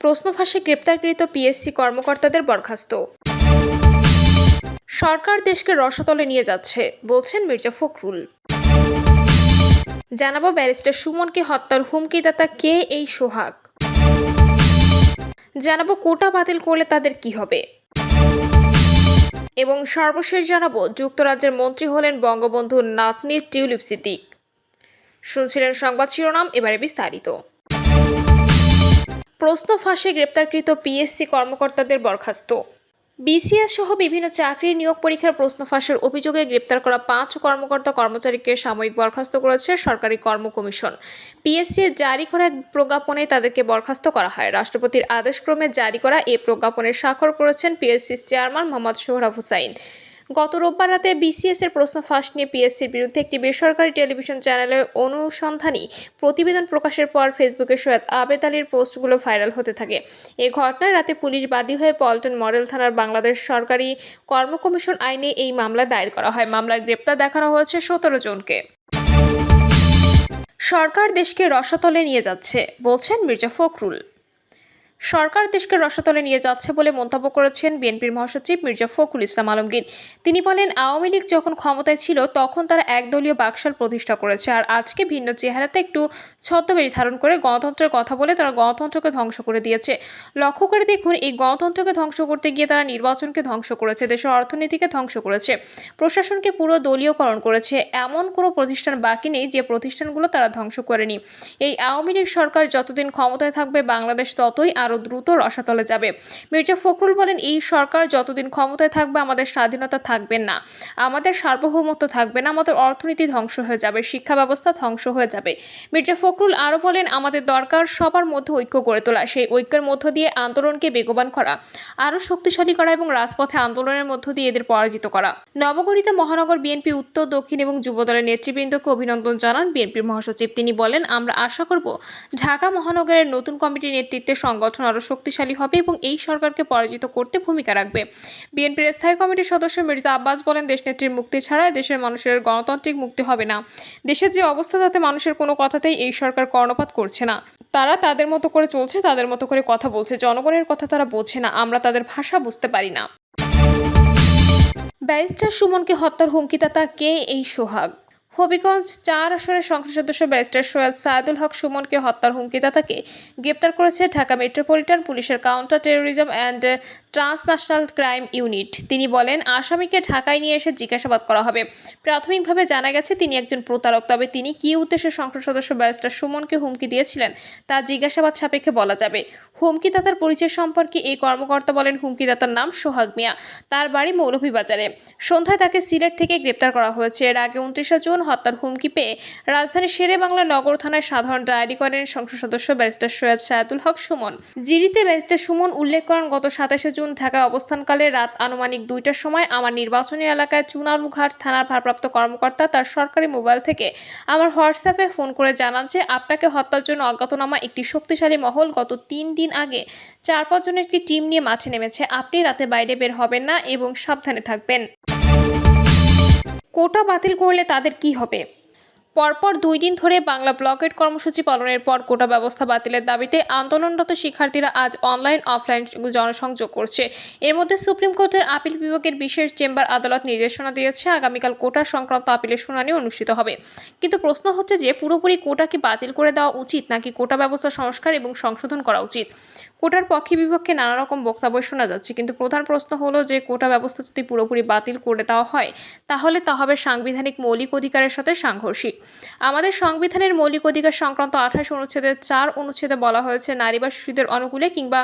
প্রশ্ন ফাঁসে গ্রেপ্তারকৃত পিএসসি কর্মকর্তাদের বরখাস্ত। সরকার দেশকে রসাতলে নিয়ে যাচ্ছে, বলছেন মির্জা ফখরুল। জানাব ব্যারিস্টার সুমনকে হত্যার হুমকিদাতা কে এই সোহাগ? জানাব কোটা বাতিল করলে তাদের কি হবে? এবং সর্বশেষ জানাব, যুক্তরাজ্যের মন্ত্রী হলেন বঙ্গবন্ধুর নাতনি টিউলিপ সিদ্দিক। শুনছিলেন সংবাদ শিরোনাম, এবারে বিস্তারিত। প্রশ্ন ফাঁসে গ্রেপ্তারকৃত পিএসসি কর্মকর্তাদের বরখাস্ত। বিসিএস সহ বিভিন্ন চাকরির নিয়োগ পরীক্ষার প্রশ্ন ফাঁসের অভিযোগে গ্রেপ্তার করা পাঁচ কর্মকর্তা কর্মচারীকে সাময়িক বরখাস্ত করেছে সরকারি কর্ম কমিশন। পিএসসি জারি করা এক প্রজ্ঞাপনে তাদেরকে বরখাস্ত করা হয়। রাষ্ট্রপতির আদেশক্রমে জারি করা এ প্রজ্ঞাপনে স্বাক্ষর করেছেন পিএসসির চেয়ারম্যান মোহাম্মদ সোহরাব হুসাইন। গত রোববার রাতে বিসিএস এর প্রশ্ন ফাঁস নিয়ে পিএসসির বিরুদ্ধে একটি বেসরকারি টেলিভিশন চ্যানেলে অনুসন্ধানী প্রতিবেদন প্রকাশের পর ফেসবুকে সৈয়দ আবেদ আলীর পোস্টগুলো ভাইরাল হতে থাকে। এই ঘটনায় রাতে পুলিশ বাদী হয়ে পল্টন মডেল থানার বাংলাদেশ সরকারি কর্ম কমিশন আইনে এই মামলা দায়ের করা হয়। মামলার গ্রেপ্তার দেখানো হয়েছে সতেরো জনকে। সরকার দেশকে রসাতলে নিয়ে যাচ্ছে, বলছেন মির্জা ফখরুল। সরকার দেশকে রসাতলে নিয়ে যাচ্ছে বলে মন্তব্য করেছেন বিএনপির মহাসচিব মির্জা ফখরুল ইসলাম আলমগীর। তিনি বলেন, আওয়ামী লীগ যখন ক্ষমতায় ছিল, তখন তারা একদলীয় বাকশাল প্রতিষ্ঠা করেছে। আর আজকে ভিন্ন চেহারাতে একটু ছদ্মবেশ ধারণ করে গণতন্ত্রের কথা বলে তারা গণতন্ত্রকে ধ্বংস করে দিয়েছে। লক্ষ্য করে দেখুন, এই গণতন্ত্রকে ধ্বংস করতে গিয়ে তারা নির্বাচনকে ধ্বংস করেছে, দেশের অর্থনীতিকে ধ্বংস করেছে, প্রশাসনকে পুরো দলীয়করণ করেছে। এমন কোনো প্রতিষ্ঠান বাকি নেই যে প্রতিষ্ঠানগুলো তারা ধ্বংস করেনি। এই আওয়ামী লীগ সরকার যতদিন ক্ষমতায় থাকবে, বাংলাদেশ ততই আরও দ্রুত রসাতলে যাবে। মির্জা ফখরুল বলেন, এই সরকার যতদিন ক্ষমতায় থাকবে, আমাদের স্বাধীনতা থাকবে না। আমাদের সার্বভৌমত্ব থাকবে না, আমাদের অর্থনীতি ধ্বংস হয়ে যাবে শিক্ষা ব্যবস্থা ধ্বংস হয়ে যাবে। মির্জা ফখরুল আরও বলেন, আমাদের দরকার সবার মধ্যে ঐক্য গড়ে তোলা, সেই ঐক্যের মধ্য দিয়ে আন্দোলনকে বেগবান করা আরও শক্তিশালী করা এবং রাজপথে আন্দোলনের মধ্য দিয়ে এদের পরাজিত করা। নবগঠিত মহানগর বিএনপি উত্তর, দক্ষিণ এবং যুবদলের নেতৃবৃন্দকে অভিনন্দন জানান বিএনপির মহাসচিব। তিনি বলেন, আমরা আশা করব, ঢাকা মহানগরের নতুন কমিটির নেতৃত্বে সংগঠন আরও শক্তিশালী হবে এবং এই সরকারকে পরাজিত করতে ভূমিকা রাখবে। বিএনপির স্থায়ী কমিটির সদস্য মির্জা আব্বাস বলেন, দেশনেত্রীর মুক্তি ছাড়া দেশের মানুষের গণতান্ত্রিক মুক্তি হবে না। দেশের যে অবস্থা, তাতে মানুষের কোনো কথাতেই এই সরকার কর্ণপাত করছে না। তারা তাদের মতো করে চলছে, তাদের মতো করে কথা বলছে। জনগণের কথা তারা বোঝে না, আমরা তাদের ভাষা বুঝতে পারি না। ব্যারিস্টার সুমনকে হত্যার হুমকিদাতা কে এই সোহাগ? হবিগঞ্জ চার আসনের সংসদ সদস্য ব্যারিস্টার সৈয়দ সায়েদুল হক সুমনকে হত্যার হুমকিদাতাকে গ্রেপ্তার করেছে ঢাকা মেট্রোপলিটন পুলিশের counter terrorism and transnational crime unit. তিনি বলেন, আসামিকে ঢাকায় নিয়ে এসে জিজ্ঞাসাবাদ করা হবে। প্রাথমিকভাবে জানা গেছে, তিনি একজন প্রতারক, তবে তিনি কী উদ্দেশ্যে সংসদ সদস্য ব্যারিস্টার সুমনকে হুমকি দিয়েছিলেন তা জিজ্ঞাসাবাদ সাপেক্ষে বলা যাবে। হুমকিদাতার পরিচয় সম্পর্কে এই কর্মকর্তা বলেন, হুমকিদাতার নাম সোহাগ মিয়া। তার বাড়ি মৌলভীবাজারে। সন্ধ্যায় তাকে সিলেট থেকে গ্রেপ্তার করা হয়েছে। এর আগে উনত্রিশে জুন হত্যার হুমকি পেয়ে রাজধানীর শেরে বাংলা নগর থানায় সাধারণ ডায়েরি করেন সংসদ সদস্য ব্যারিস্টার সৈয়দ সায়াদুল হক সুমন। জিডিতে ব্যারিস্টার সুমন উল্লেখ করেন, গত সাতাশে জুন ঢাকায় অবস্থানকালে রাত আনুমানিক দুইটার সময় আমার নির্বাচনী এলাকায় চুনারুঘাট থানার ভারপ্রাপ্ত কর্মকর্তা তার সরকারি মোবাইল থেকে আমার হোয়াটসঅ্যাপে ফোন করে জানান যে, আপনাকে হত্যার জন্য অজ্ঞাতনামা একটি শক্তিশালী মহল গত তিন দিন আগে চার পাঁচজনের একটি টিম নিয়ে মাঠে নেমেছে। আপনি রাতে বাইরে বের হবেন না এবং সাবধানে থাকবেন। কোটা বাতিল করলে তাদের কি হবে? পরপর দুই দিন ধরে বাংলা ব্লকেট কর্মসূচি পালনের পর কোটা ব্যবস্থা বাতিলের দাবিতে আন্দোলনরত শিক্ষার্থীরা আজ অনলাইন, অফলাইন জনসংযোগ করছে। এর মধ্যে সুপ্রিম কোর্টের আপিল বিভাগের বিশেষ চেম্বার আদালত নির্দেশনা দিয়েছে, আগামীকাল কোটা সংক্রান্ত আপিলের শুনানি অনুষ্ঠিত হবে। কিন্তু প্রশ্ন হচ্ছে যে, পুরোপুরি কোটাকে বাতিল করে দেওয়া উচিত, নাকি কোটা ব্যবস্থা সংস্কার এবং সংশোধন করা উচিত? কোটার পক্ষে বিপক্ষে নানা রকম বক্তব্য শোনা যাচ্ছে, কিন্তু প্রধান প্রশ্ন হলো যে, কোটা ব্যবস্থা যদি পুরোপুরি বাতিল করে দেওয়া হয়, তাহলে তা হবে সাংবিধানিক মৌলিক অধিকারের সাথে সাংঘর্ষিক। আমাদের সংবিধানের মৌলিক অধিকার সংক্রান্ত আঠাশ অনুচ্ছেদের চার অনুচ্ছেদে বলা হয়েছে নারী বা শিশুদের অনুকূলে কিংবা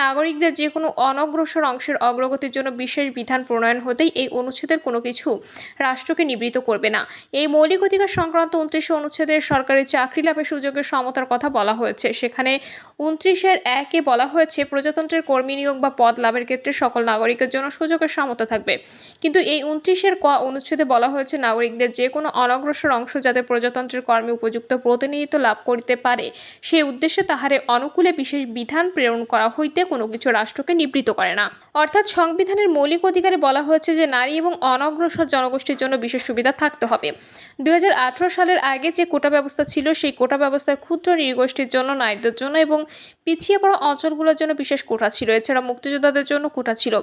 নাগরিকদের যে কোনো অনগ্রসর অংশের অগ্রগতির জন্য বিশেষ বিধান প্রণয়ন হতেই এই অনুচ্ছেদের কোনো কিছু রাষ্ট্রকে নিবৃত করবে না। এই মৌলিক অধিকার সংক্রান্ত উনত্রিশ অনুচ্ছেদের সরকারি চাকরি লাভের সুযোগের সমতার কথা বলা হয়েছে, সেখানে উনত্রিশের একে বলা হয়েছে, প্রজাতন্ত্রের কর্মী নিয়োগ বা পদ লাভের ক্ষেত্রে সকল নাগরিকের জন্য সুযোগের সমতা থাকবে। কিন্তু এই উনত্রিশের ক অনুচ্ছেদে বলা হয়েছে, নাগরিকদের যে কোনো অনগ্রসর অংশ যাতে প্রজাতন্ত্রের কর্মে উপযুক্ত প্রতিনিধিত্ব লাভ করিতে পারে সেই উদ্দেশ্যে তাহারে অনুকূলে বিশেষ বিধান প্রেরণ করা হইতে কোনো কিছু রাষ্ট্রকে নিবৃত করে না। অর্থাৎ সংবিধানের মৌলিক অধিকারে বলা হয়েছে যে, নারী এবং অনগ্রসর জনগোষ্ঠীর জন্য বিশেষ সুবিধা থাকতে হবে। দুই হাজার আঠারো সালের আগে যে কোটা ব্যবস্থা ছিল, সেই কোটা ব্যবস্থায় ক্ষুদ্র নৃগোষ্ঠীর জন্য, নারীদের জন্য এবং পিছিয়ে পড়া অঞ্চলগুলোর জন্য বিশেষ কোটা ছিল। এছাড়া মুক্তিযোদ্ধাদের জন্য কোটা ছিল।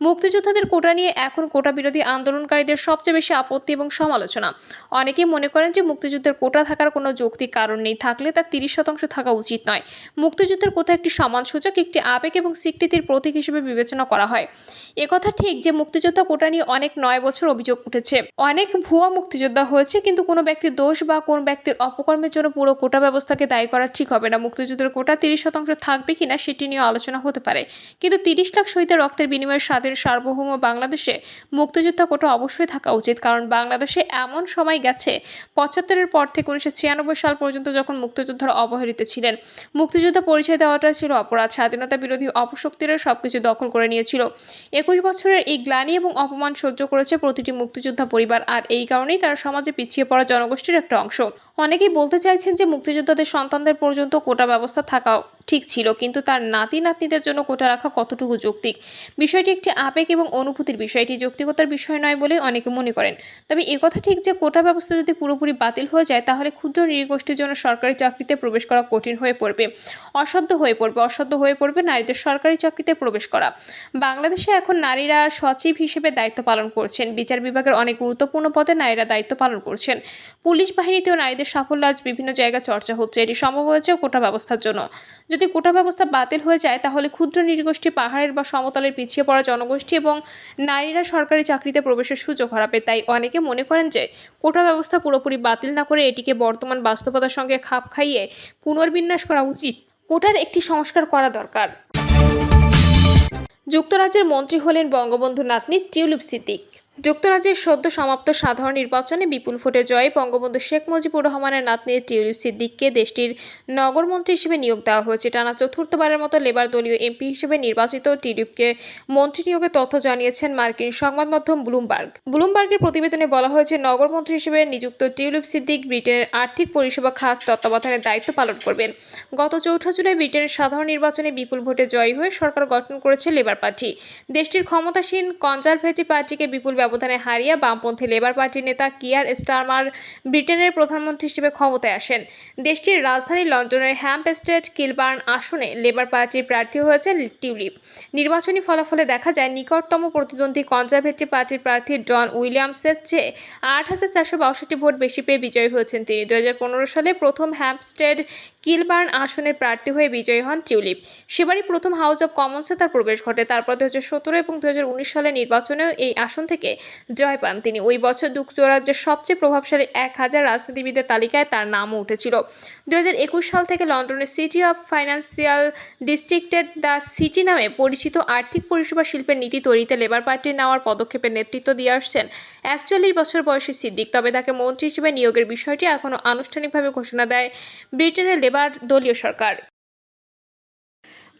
মুক্তিযোদ্ধাদের কোটা নিয়ে এখন কোটা বিরোধী আন্দোলনকারীদের সবচেয়ে বেশি আপত্তি এবং সমালোচনা। অনেকেই মনে করেন যে মুক্তিযুদ্ধের কোটা থাকার কোনো যৌক্তিক কারণ নেই, থাকলে তার তিরিশ শতাংশ থাকা উচিত নয়। মুক্তিযুদ্ধের কোটা একটি সমান সূচক, একটি আবেগ এবং স্বীকৃতির প্রতীক হিসেবে বিবেচনা করা হয়। একথা ঠিক যে মুক্তিযোদ্ধা কোটা নিয়ে অনেক নয় বছর অভিযোগ উঠেছে। অনেক ভুয়া মুক্তিযোদ্ধা হয়েছে কিন্তু কোনো ব্যক্তির দোষ বা কোন ব্যক্তির অপকর্মের জন্য পুরো কোটা ব্যবস্থাকে দায়ী করা ঠিক হবে না। মুক্তিযুদ্ধের কোটা তিরিশ শতাংশ থাকবে কিনা সেটি নিয়ে আলোচনা হতে পারে। কিন্তু তিরিশ লাখ শহীদের রক্তের বিনিময়ে স্বাধীন সার্বভৌম বাংলাদেশে মুক্তিযোদ্ধা কোটা অবশ্যই থাকা উচিত। কারণ বাংলাদেশে এমন সময় গেছে, পঁচাত্তরের পর থেকে উনিশশো ছিয়ানব্বই সাল পর্যন্ত যখন মুক্তিযোদ্ধারা অবহেলিত ছিলেন। মুক্তিযোদ্ধা পরিচয় দেওয়াটা ছিল অপরাধ, স্বাধীনতা বিরোধী অপশক্তিরা সবকিছু দখল করে নিয়েছিল। একুশ বছরের এই গ্লানি এবং অপমান সহ্য করেছে প্রতিটি মুক্তিযোদ্ধা পরিবার, আর এই কারণেই তারা সমাজে পিছিয়ে পড়া জনগোষ্ঠীর একটা অংশ। অনেকেই বলতে চাইছেন যে মুক্তিযোদ্ধাদের সন্তানদের পর্যন্ত কোটা ব্যবস্থা থাকা ঠিক ছিল, কিন্তু তার নাতি নাতনিদের জন্য কোটা রাখা কতটুকু যৌক্তিক? বিষয়টি একটি আবেগ এবং অনুভূতির বিষয়টি যৌক্তিকতার বিষয় নয় বলে অনেকে মনে করেন। তবে একথা ঠিক যে, কোটা ব্যবস্থা যদি পুরোপুরি বাতিল হয়ে যায়, তাহলে ক্ষুদ্র নৃগোষ্ঠীর জন্য সরকারি চাকরিতে প্রবেশ করা কঠিন হয়ে পড়বে। অসাধ্য হয়ে পড়বে। অসাধ্য হয়ে পড়বে নারীদের সরকারি চাকরিতে প্রবেশ করা। বাংলাদেশে এখন নারীরা সচিব হিসেবে দায়িত্ব পালন করছেন। বিচার বিভাগের অনেক গুরুত্বপূর্ণ পদে নারীরা দায়িত্ব পালন করছেন। পুলিশ বাহিনীতেও নারীদের সাফল্য আজ বিভিন্ন জায়গায় চর্চা হচ্ছে। এটি সম্ভব হয়েছে কোটা ব্যবস্থার জন্য। যদি কোটা ব্যবস্থা বাতিল হয়ে যায়, তাহলে ক্ষুদ্র নৃগোষ্ঠী পাহাড়ের বা সমতলের পিছিয়ে পড়া জনগোষ্ঠী এবং নারীরা সরকারি চাকরিতে প্রবেশের সুযোগ হারাবে। তাই অনেকে মনে করেন যে, কোটা ব্যবস্থা পুরোপুরি বাতিল না করে এটিকে বর্তমান বাস্তবতার সঙ্গে খাপ খাইয়ে পুনর্বিন্যাস করা উচিত। কোটার একটি সংস্কার করা দরকার। যুক্তরাজ্যের মন্ত্রী হলেন বঙ্গবন্ধু নাতনি টিউলিপ সিদ্দিক। যুক্তরাজ্যের সদ্য সমাপ্ত সাধারণ নির্বাচনে বিপুল ভোটে জয়ে বঙ্গবন্ধু শেখ মুজিবুর রহমানের নাতনি টিউলিপ সিদ্দিককে দেশটির নগরমন্ত্রী হিসেবে নিয়োগ দেওয়া হয়েছে। টানা চতুর্থবারের মতো লেবার দলীয় এমপি হিসেবে নির্বাচিত টিউলিপকে মন্ত্রী নিয়োগের তথ্য জানিয়েছেন মার্কিন সংবাদ মাধ্যম ব্লুমবার্গ। ব্লুমবার্গের প্রতিবেদনে বলা হয়েছে, নগরমন্ত্রী হিসেবে নিযুক্ত টিউলিপ সিদ্দিক ব্রিটেনের আর্থিক পরিষেবা খাত তত্ত্বাবধানের দায়িত্ব পালন করবেন। গত চৌঠা জুলাই ব্রিটেনের সাধারণ নির্বাচনে বিপুল ভোটে জয়ী হয়ে সরকার গঠন করেছে লেবার পার্টি। দেশটির ক্ষমতাসীন কনজারভেটিভ পার্টিকে বিপুল ব্যবধানে হারিয়ে বামপন্থী লেবার পার্টির নেতা কিয়ার স্টারমার ব্রিটেনের প্রধানমন্ত্রী হিসেবে ক্ষমতায় আসেন। দেশটির রাজধানী লন্ডনের হ্যাম্পস্টেড কিলবার্ন আসনে লেবার পার্টির প্রার্থী হয়েছেন টিউলিপ। নির্বাচনী ফলাফলে দেখা যায়, নিকটতম প্রতিদ্বন্দ্বী কনজারভেটিভ পার্টির প্রার্থী জন উইলিয়ামসের চেয়ে আট হাজার চারশো বাষট্টি ভোট বেশি পেয়ে বিজয়ী হয়েছেন তিনি। দুই হাজার পনেরো সালে প্রথম হ্যাম্পস্টেড কিলবার্ন আসনের প্রার্থী হয়ে বিজয়ী হন টিউলিপ। সেবারই প্রথম হাউস অব কমন্সে তার প্রবেশ ঘটে। তারপর দু হাজার সতেরো এবং দু সালের নির্বাচনেও এই আসন থেকে জয় পান। তিনি ওই বছর যুক্তরাজ্যের সবচেয়ে প্রভাবশালী এক হাজার রাজনীতিবিদের তালিকায় তার নামও উঠেছিল। দু সাল থেকে লন্ডনের সিটি অফ ফাইন্যান্সিয়াল ডিস্ট্রিক্টের দ্য সিটি নামে পরিচিত আর্থিক পরিষেবা শিল্পের নীতি তৈরিতে লেবার পার্টির নেওয়ার পদক্ষেপের নেতৃত্ব দিয়ে আসছেন। একচল্লিশ বছর বয়সী সিদ্দিক, তবে তাকে মন্ত্রী হিসেবে নিয়োগের বিষয়টি এখনও আনুষ্ঠানিকভাবে ঘোষণা দেয় ব্রিটেনের লেবার দলীয় সরকার।